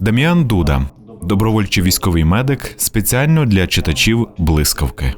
Дам'ян Дуда, добровольчий військовий медик, спеціально для читачів блискавки.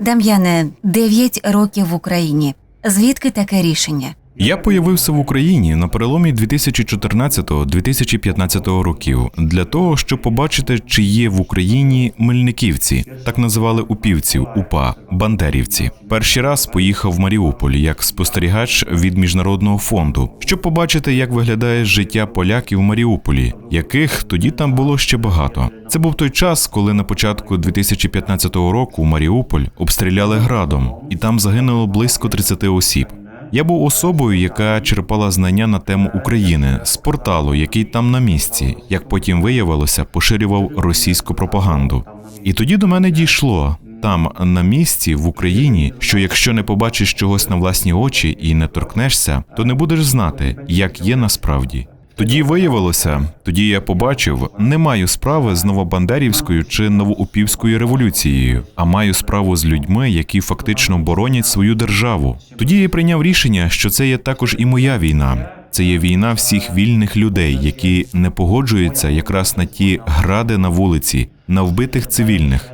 Дам'яне, 9 років в Україні. Звідки таке рішення? Я появився в Україні на переломі 2014-2015 років для того, щоб побачити, чи є в Україні мельниківці, так називали упівців, УПА, бандерівці. Перший раз поїхав в Маріуполь як спостерігач від міжнародного фонду, щоб побачити, як виглядає життя поляків в Маріуполі, яких тоді там було ще багато. Це був той час, коли на початку 2015 року Маріуполь обстріляли градом, і там загинуло близько 30 осіб. Я був особою, яка черпала знання на тему України з порталу, який там на місці, як потім виявилося, поширював російську пропаганду. І тоді до мене дійшло там на місці в Україні, що якщо не побачиш чогось на власні очі і не торкнешся, то не будеш знати, як є насправді. Тоді виявилося, тоді я побачив, не маю справи з новобандерівською чи новоупівською революцією, а маю справу з людьми, які фактично боронять свою державу. Тоді я прийняв рішення, що це є також і моя війна. Це є війна всіх вільних людей, які не погоджуються якраз на ті гради на вулиці, на вбитих цивільних.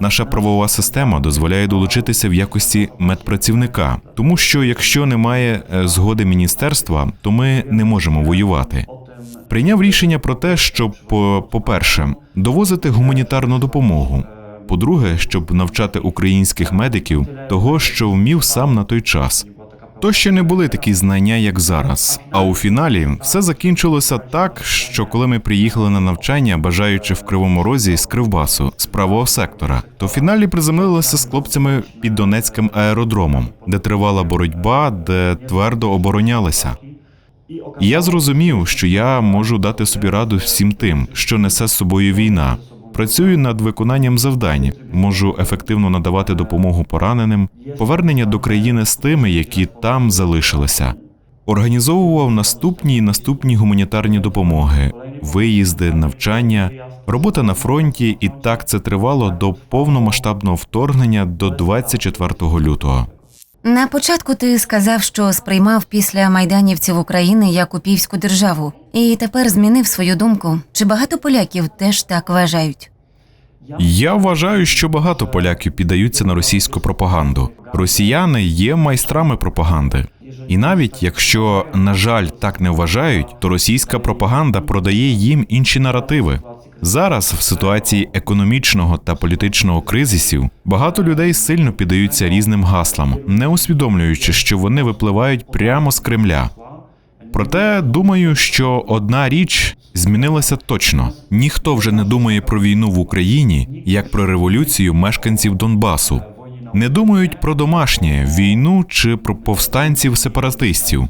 Наша правова система дозволяє долучитися в якості медпрацівника, тому що якщо немає е, згоди міністерства, то ми не можемо воювати. Прийняв рішення про те, щоб, по-перше, довозити гуманітарну допомогу. По-друге, щоб навчати українських медиків того, що вмів сам на той час. То ще не були такі знання, як зараз. А у фіналі все закінчилося так, що коли ми приїхали на навчання, бажаючи в кривому розі з Кривбасу, з правого сектора, то в фіналі приземлилися з хлопцями під Донецьким аеродромом, де тривала боротьба, де твердо оборонялися. І я зрозумів, що я можу дати собі раду всім тим, що несе з собою війна. Працюю над виконанням завдань, можу ефективно надавати допомогу пораненим, повернення до країни з тими, які там залишилися. Організовував наступні і наступні гуманітарні допомоги, виїзди, навчання, робота на фронті, і так це тривало до повномасштабного вторгнення до 24 лютого. На початку ти сказав, що сприймав після майданівців України як упівську державу, і тепер змінив свою думку. Чи багато поляків теж так вважають? Я вважаю, що багато поляків піддаються на російську пропаганду. Росіяни є майстрами пропаганди. І навіть якщо, на жаль, так не вважають, то російська пропаганда продає їм інші наративи. Зараз, в ситуації економічного та політичного кризисів, багато людей сильно піддаються різним гаслам, не усвідомлюючи, що вони випливають прямо з Кремля. Проте думаю, що одна річ змінилася точно: ніхто вже не думає про війну в Україні як про революцію мешканців Донбасу. Не думають про домашнє війну чи про повстанців сепаратистів.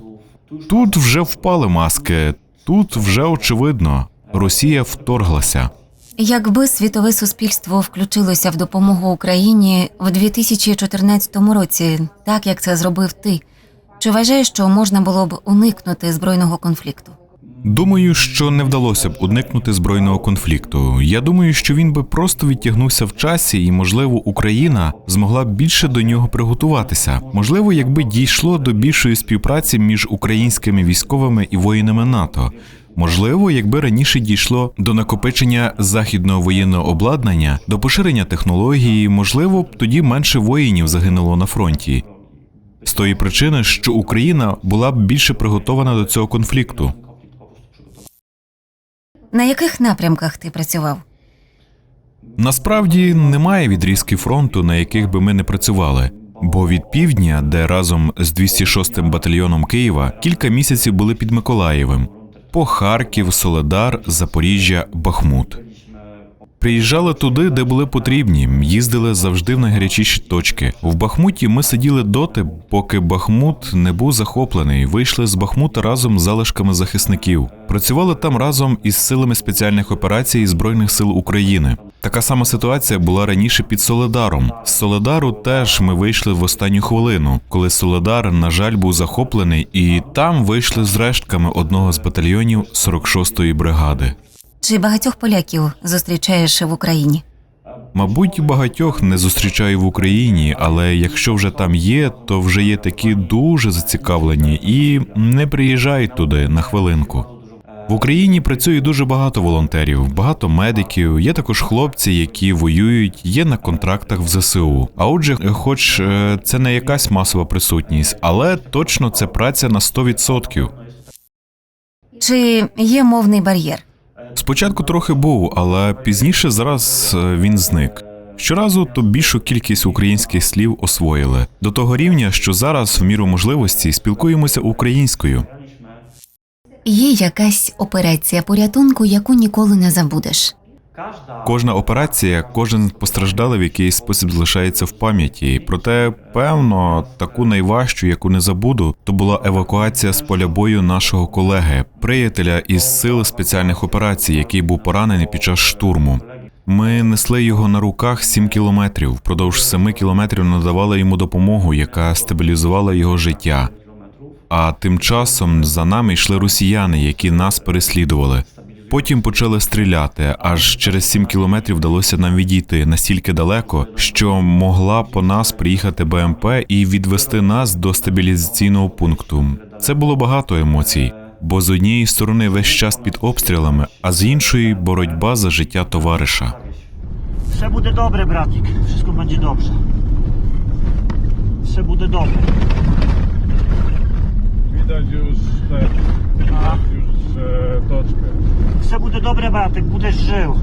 Тут вже впали маски, тут вже очевидно, Росія вторглася. Якби світове суспільство включилося в допомогу Україні в 2014 році, так як це зробив ти, чи вважаєш, що можна було б уникнути збройного конфлікту? Думаю, що не вдалося б уникнути збройного конфлікту. Я думаю, що він би просто відтягнувся в часі, і, можливо, Україна змогла б більше до нього приготуватися. Можливо, якби дійшло до більшої співпраці між українськими військовими і воїнами НАТО. Можливо, якби раніше дійшло до накопичення західного воєнного обладнання, до поширення технології, можливо, б тоді менше воїнів загинуло на фронті. З тої причини, що Україна була б більше приготована до цього конфлікту. На яких напрямках ти працював? Насправді немає відрізків фронту, на яких би ми не працювали. Бо від півдня, де разом з 206-м батальйоном Києва кілька місяців були під Миколаєвим, по Харків, Соледар, Запоріжжя, Бахмут. Приїжджали туди, де були потрібні, їздили завжди в найгарячіші точки. В Бахмуті ми сиділи доти, поки Бахмут не був захоплений. Вийшли з Бахмута разом з залишками захисників. Працювали там разом із силами спеціальних операцій Збройних сил України. Така сама ситуація була раніше під Соледаром. З Соледару теж ми вийшли в останню хвилину, коли Соледар, на жаль, був захоплений, і там вийшли з рештками одного з батальйонів 46-ї бригади. Чи багатьох поляків зустрічаєш в Україні? Мабуть, багатьох не зустрічаю в Україні, але якщо вже там є, то вже є такі дуже зацікавлені і не приїжджають туди на хвилинку. В Україні працює дуже багато волонтерів, багато медиків. Є також хлопці, які воюють, є на контрактах в ЗСУ. А отже, хоч е, це не якась масова присутність, але точно це праця на 100%. Чи є мовний бар'єр? Спочатку трохи був, але пізніше зараз е, він зник. Щоразу то більшу кількість українських слів освоїли до того рівня, що зараз, в міру можливості, спілкуємося українською. Є якась операція порятунку, яку ніколи не забудеш. Кожна операція, кожен постраждалий в якийсь спосіб залишається в пам'яті. Проте, певно, таку найважчу, яку не забуду, то була евакуація з поля бою нашого колеги, приятеля із сили спеціальних операцій, який був поранений під час штурму. Ми несли його на руках 7 кілометрів. Впродовж 7 кілометрів надавали йому допомогу, яка стабілізувала його життя. А тим часом за нами йшли росіяни, які нас переслідували. Потім почали стріляти. Аж через 7 кілометрів вдалося нам відійти настільки далеко, що могла по нас приїхати БМП і відвести нас до стабілізаційного пункту. Це було багато емоцій, бо з однієї сторони весь час під обстрілами, а з іншої боротьба за життя товариша. Все буде добре, братик. Wszystko będzie dobrze. Все буде добре. Widać już все буде добре, братик, будеш жив.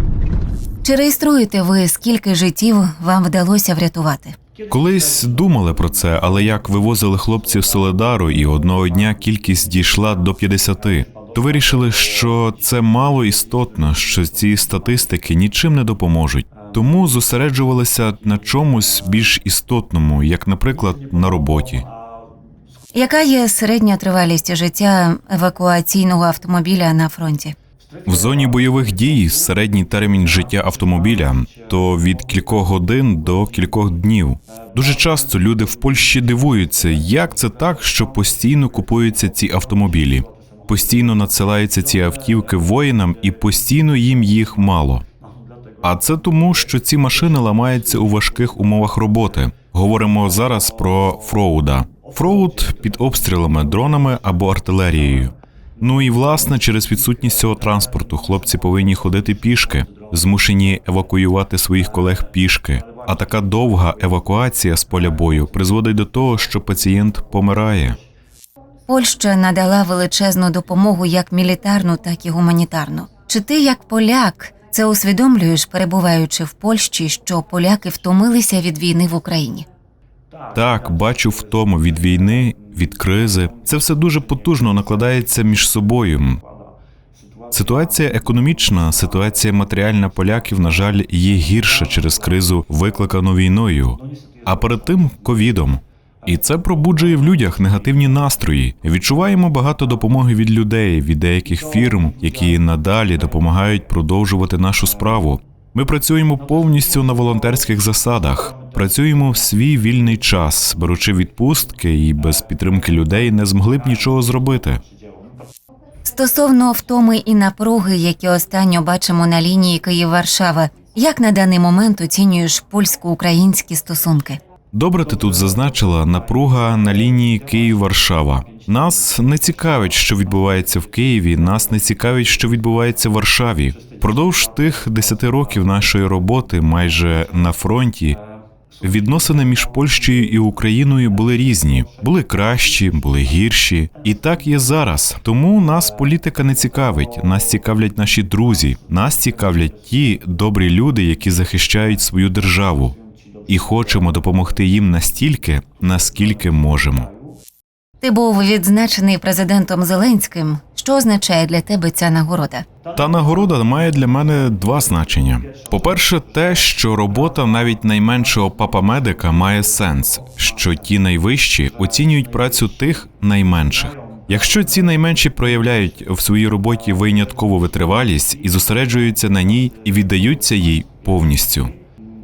Чи реєструєте ви, скільки життів вам вдалося врятувати? Колись думали про це, але як вивозили хлопців з Соледару, і одного дня кількість дійшла до 50, то вирішили, що це мало істотно, що ці статистики нічим не допоможуть. Тому зосереджувалися на чомусь більш істотному, як, наприклад, на роботі. Яка є середня тривалість життя евакуаційного автомобіля на фронті? В зоні бойових дій середній термін життя автомобіля то від кількох годин до кількох днів. Дуже часто люди в Польщі дивуються, як це так, що постійно купуються ці автомобілі, постійно надсилаються ці автівки воїнам, і постійно їм їх мало. А це тому, що ці машини ламаються у важких умовах роботи. Говоримо зараз про Фроуда. Фроуд під обстрілами, дронами або артилерією. Ну і власне через відсутність цього транспорту хлопці повинні ходити пішки, змушені евакуювати своїх колег пішки. А така довга евакуація з поля бою призводить до того, що пацієнт помирає. Польща надала величезну допомогу як мілітарну, так і гуманітарну. Чи ти, як поляк, це усвідомлюєш, перебуваючи в Польщі, що поляки втомилися від війни в Україні? Так, бачу втому від війни, від кризи. Це все дуже потужно накладається між собою. Ситуація економічна, ситуація матеріальна поляків, на жаль, є гірша через кризу, викликану війною, а перед тим ковідом. І це пробуджує в людях негативні настрої. Відчуваємо багато допомоги від людей, від деяких фірм, які надалі допомагають продовжувати нашу справу. Ми працюємо повністю на волонтерських засадах. Працюємо в свій вільний час, беручи відпустки, і без підтримки людей не змогли б нічого зробити. Стосовно втоми і напруги, які останньо бачимо на лінії Київ-Варшава, як на даний момент оцінюєш польсько-українські стосунки? Добре, ти тут зазначила напруга на лінії Київ-Варшава. Нас не цікавить, що відбувається в Києві. Нас не цікавить, що відбувається в Варшаві. Впродовж тих десяти років нашої роботи, майже на фронті, відносини між Польщею і Україною були різні, були кращі, були гірші. І так є зараз. Тому нас політика не цікавить. Нас цікавлять наші друзі, нас цікавлять ті добрі люди, які захищають свою державу, і хочемо допомогти їм настільки, наскільки можемо. Ти був відзначений президентом Зеленським. Що означає для тебе ця нагорода? Та нагорода має для мене два значення: по-перше, те, що робота навіть найменшого папа-медика має сенс, що ті найвищі оцінюють працю тих найменших. Якщо ці найменші проявляють в своїй роботі виняткову витривалість і зосереджуються на ній і віддаються їй повністю.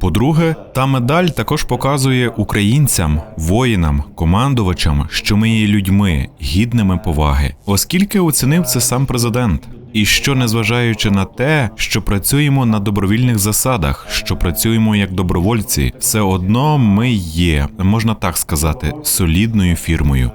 По-друге, та медаль також показує українцям, воїнам, командувачам, що ми є людьми, гідними поваги, оскільки оцінив це сам президент. І що, незважаючи на те, що працюємо на добровільних засадах, що працюємо як добровольці, все одно ми є, можна так сказати, солідною фірмою.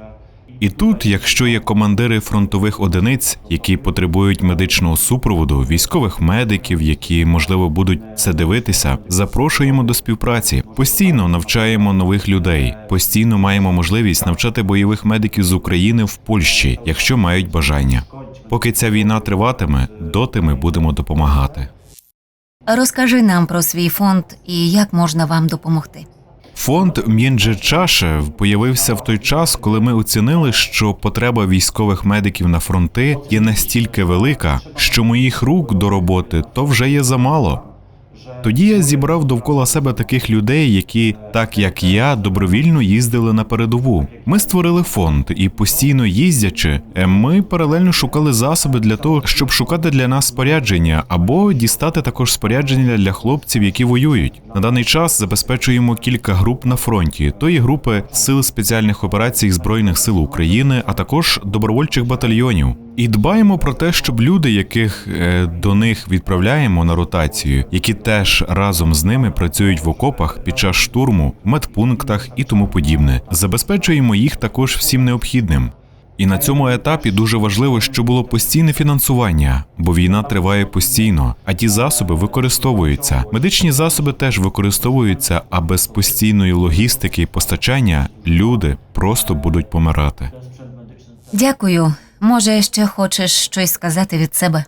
І тут, якщо є командири фронтових одиниць, які потребують медичного супроводу, військових медиків, які можливо будуть це дивитися, запрошуємо до співпраці. Постійно навчаємо нових людей, постійно маємо можливість навчати бойових медиків з України в Польщі, якщо мають бажання. Поки ця війна триватиме, доти ми будемо допомагати. Розкажи нам про свій фонд і як можна вам допомогти. Фонд М'єнджечаше появився в той час, коли ми оцінили, що потреба військових медиків на фронти є настільки велика, що моїх рук до роботи то вже є замало. Тоді я зібрав довкола себе таких людей, які, так як я, добровільно їздили на передову. Ми створили фонд і постійно їздячи, е, ми паралельно шукали засоби для того, щоб шукати для нас спорядження або дістати також спорядження для хлопців, які воюють. На даний час забезпечуємо кілька груп на фронті, то є групи сил спеціальних операцій Збройних сил України, а також добровольчих батальйонів. І дбаємо про те, щоб люди, яких е, до них відправляємо на ротацію, які теж разом з ними працюють в окопах під час штурму, медпунктах і тому подібне, забезпечуємо їх також всім необхідним. І на цьому етапі дуже важливо, щоб було постійне фінансування, бо війна триває постійно, а ті засоби використовуються. Медичні засоби теж використовуються, а без постійної логістики і постачання люди просто будуть помирати. Дякую. Може, ще хочеш щось сказати від себе?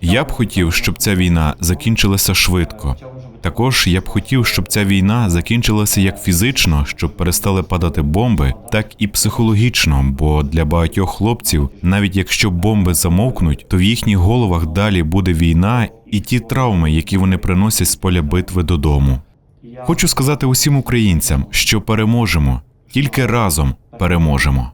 Я б хотів, щоб ця війна закінчилася швидко. Також я б хотів, щоб ця війна закінчилася як фізично, щоб перестали падати бомби, так і психологічно. Бо для багатьох хлопців, навіть якщо бомби замовкнуть, то в їхніх головах далі буде війна і ті травми, які вони приносять з поля битви додому. Хочу сказати усім українцям, що переможемо, тільки разом переможемо.